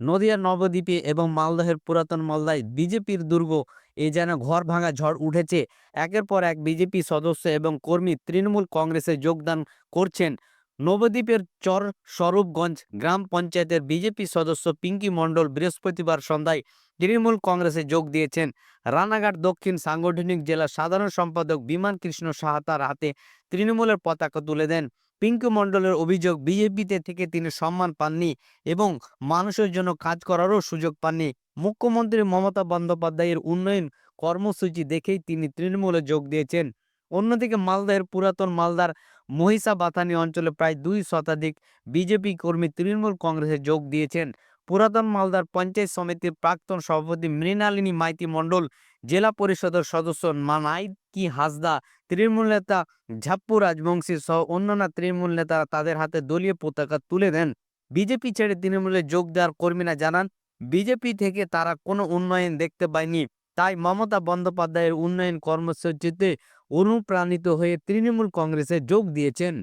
নদিয়ার নবদ্বীপে এবং মালদহের পুরাতন মালদায় বিজেপির দুর্গ। এ যেন ঘর ভাঙা ঝড় উঠেছে। একের পর এক বিজেপি সদস্য এবং কর্মী তৃণমূল কংগ্রেসে যোগদান করছেন। নবদ্বীপের চর স্বরূপগঞ্জ গ্রাম পঞ্চায়েতের বিজেপি সদস্য পিঙ্কি মণ্ডল বৃহস্পতিবার সন্ধ্যায় তৃণমূল কংগ্রেসে যোগ দিয়েছেন। রানাঘাট দক্ষিণ সাংগঠনিক জেলা সাধারণ সম্পাদক বিমান কৃষ্ণ সাহা তার হাতে তৃণমূলের পতাকা তুলে দেন। পিঙ্কু মণ্ডলের অভিযোগ, বিজেপিতে থেকে তিনি সম্মান পাননি এবং মানুষের জন্য কাজ করারও সুযোগ পাননি। মুখ্যমন্ত্রী মমতা বন্দ্যোপাধ্যায়ের উন্নয়ন কর্মসূচি দেখেই তিনি তৃণমূলে যোগ দিয়েছেন। অন্যদিকে মালদাহের পুরাতন মালদার মহিষা বাথানি অঞ্চলে প্রায় দুই শতাধিক বিজেপি কর্মী তৃণমূল কংগ্রেসে যোগ দিয়েছেন। পুরাতন মালদার পঞ্চায়েত সমিতির প্রাক্তন সভাপতি মৃণালিনী মাইতি মণ্ডল, জেলা পরিষদের সদস্য মানাই কি হাসদা, তৃণমূল নেতা ঝাপ্পু রাজবংশী সহ অন্যান্য তৃণমূল নেতারা তাদের হাতে দলীয় পতাকা তুলে দেন। বিজেপি ছেড়ে তৃণমূলে যোগ দেওয়ার কর্মীরা জানান, বিজেপি থেকে তারা কোনো উন্নয়ন দেখতে পায়নি। তাই মমতা বন্দ্যোপাধ্যায়ের উন্নয়ন কর্মসূচিতে অনুপ্রাণিত হয়ে তৃণমূল কংগ্রেসে যোগ দিয়েছেন।